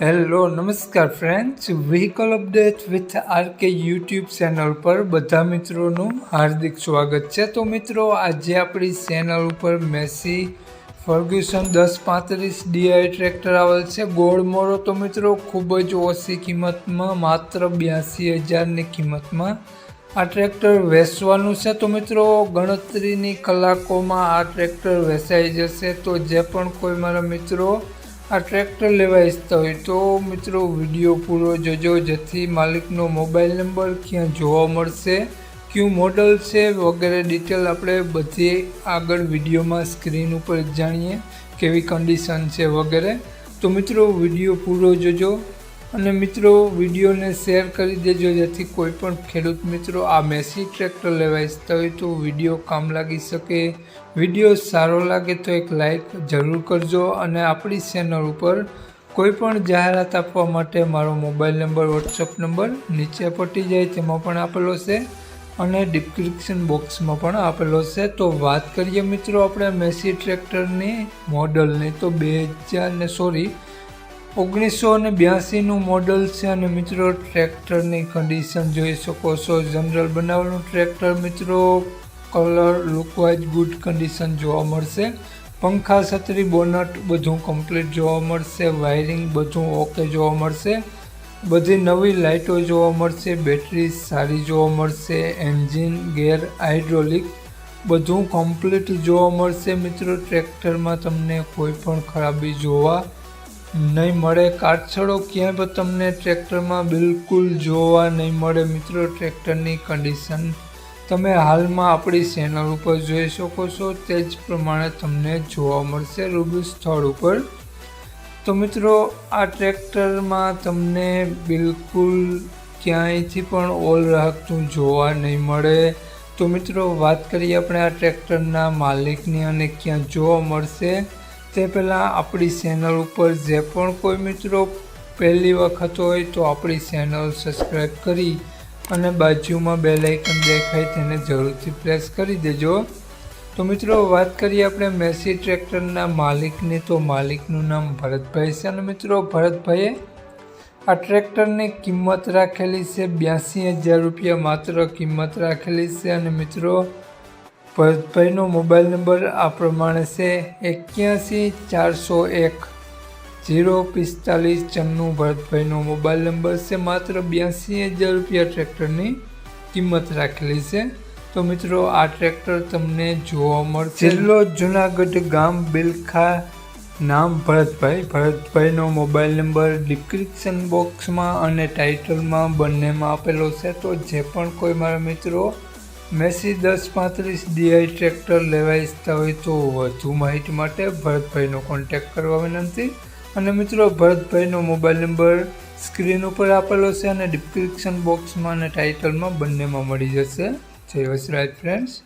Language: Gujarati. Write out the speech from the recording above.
હેલો, નમસ્કાર friends vehicle update with RK YouTube channel પર બધા મિત્રોનું હાર્દિક સ્વાગત છે. તો મિત્રો, આજે આપણી ચેનલ ઉપર મેસી ફર્ગ્યુસન દસ પાંત્રીસ ડીઆઈ ટ્રેક્ટર આવેલ છે. ગોળ મોરો તો મિત્રો, ખૂબ જ ઓછી કિંમતમાં, માત્ર બ્યાસી હજારની કિંમતમાં આ ટ્રેક્ટર વેચવાનું છે. તો મિત્રો, ગણતરીની કલાકોમાં આ ટ્રેક્ટર વેચાઈ જશે. તો જે પણ કોઈ મારા મિત્રો આ ટ્રેક્ટર લેવા ઈચ્છતા હોય તો મિત્રો વીડિયો પૂરો જોજો, જેથી માલિકનો મોબાઈલ નંબર ક્યાં જોવા મળશે, કયું મોડલ છે વગેરે ડિટેલ આપણે બધી આગળ વિડીયોમાં સ્ક્રીન ઉપર જાણીએ, કેવી કન્ડિશન છે વગેરે. તો મિત્રો વીડિયો પૂરો જોજો. અને મિત્રો, વિડીયોને શેર કરી દેજો જેથી કોઈ પણ ખેડૂત મિત્રો આ મેસી ટ્રેક્ટર લેવા ઈચ્છતા હોય તો વીડિયો કામ લાગી શકે. વીડિયો સારો લાગે તો એક લાઈક જરૂર કરજો અને આપણી ચેનલ ઉપર કોઈ પણ જાહેરાત આપવા માટે મારો મોબાઈલ નંબર, વોટ્સઅપ નંબર નીચે પટી જાય તેમાં પણ આપેલો છે અને ડિસ્ક્રિપ્શન બોક્સમાં પણ આપેલો છે. તો વાત કરીએ મિત્રો આપણે મેસી ટ્રેક્ટરની મોડલની. તો બે હજાર ને સોરી ઓગણીસો અને બ્યાસીનું મોડલ છે અને મિત્રો ટ્રેક્ટરની કન્ડિશન જોઈ શકો છો. જનરલ બનાવેલું ટ્રેક્ટર મિત્રો કલર લુકવાઇઝ ગુડ કન્ડિશન જોવા મળશે. પંખા, છત્રી બોનટ બધું કમ્પ્લીટ જોવા મળશે. વાયરિંગ બધું ઓકે જોવા મળશે. બધી નવી લાઇટો જોવા મળશે. બેટરી સારી જોવા મળશે. એન્જિન ગેર હાઇડ્રોલિક બધું કમ્પ્લીટ જોવા મળશે મિત્રો. ટ્રેક્ટરમાં તમને કોઈ પણ ખરાબી જોવા નહીં મળે કાટછડો ક્યાંય પણ તમને ટ્રેક્ટરમાં બિલકુલ જોવા નહીં મળે. મિત્રો, ટ્રેક્ટરની કન્ડિશન તમે હાલમાં આપણી ચેનલ ઉપર જોઈ શકો છો. તે જ પ્રમાણે તમને જોવા મળશે રૂબરૂ સ્થળ ઉપર. તો મિત્રો, આ ટ્રેક્ટરમાં તમને બિલકુલ ક્યાંયથી પણ ઓલ રાખતું જોવા નહીં મળે. તો મિત્રો, વાત કરીએ આપણે આ ટ્રેક્ટરના માલિકની અને ક્યાં જોવા મળશે. તે પહેલાં આપણી ચેનલ ઉપર જે પણ કોઈ મિત્રો પહેલી વખત હોય તો આપણી ચેનલ સબસ્ક્રાઈબ કરી અને બાજુમાં બે લાઇકન દેખાય તેને જરૂરથી પ્રેસ કરી દેજો. તો મિત્રો, વાત કરીએ આપણે મેસી ટ્રેક્ટરના માલિકની. તો માલિકનું નામ ભરતભાઈ છે અને મિત્રો, ભરતભાઈએ આ ટ્રેક્ટરની કિંમત રાખેલી છે બ્યાસી હજાર રૂપિયા માત્ર કિંમત રાખેલી છે અને મિત્રો ભરતભાઈનો મોબાઈલ નંબર આ પ્રમાણે છે એક્યાસી ચારસો એક જીરો પિસ્તાલીસ ચન્નું ભરતભાઈનો મોબાઈલ નંબર છે માત્ર બ્યાસી હજાર રૂપિયા ટ્રેક્ટરની કિંમત રાખેલી છે. તો મિત્રો, આ ટ્રેક્ટર તમને જોવા મળશે. જિલ્લો જુનાગઢ ગામ બિલખા નામ ભરતભાઈ. ભરતભાઈનો મોબાઈલ નંબર ડિસ્ક્રિપ્શન બોક્સમાં અને ટાઇટલમાં બંનેમાં આપેલો છે. તો જે પણ કોઈ મારા મિત્રો મેસી દસ પાંત્રીસ ડીઆઈ ટ્રેક્ટર લેવા ઈચ્છતા હોય તો વધુ માહિતી માટે ભરતભાઈનો કોન્ટેક્ટ કરવા વિનંતી. અને મિત્રો, ભરતભાઈનો મોબાઈલ નંબર સ્ક્રીન ઉપર આપેલો છે અને ડિસ્ક્રિપ્શન બોક્સમાં અને ટાઇટલમાં બંનેમાં મળી જશે. જય વસરાજ ફ્રેન્ડ્સ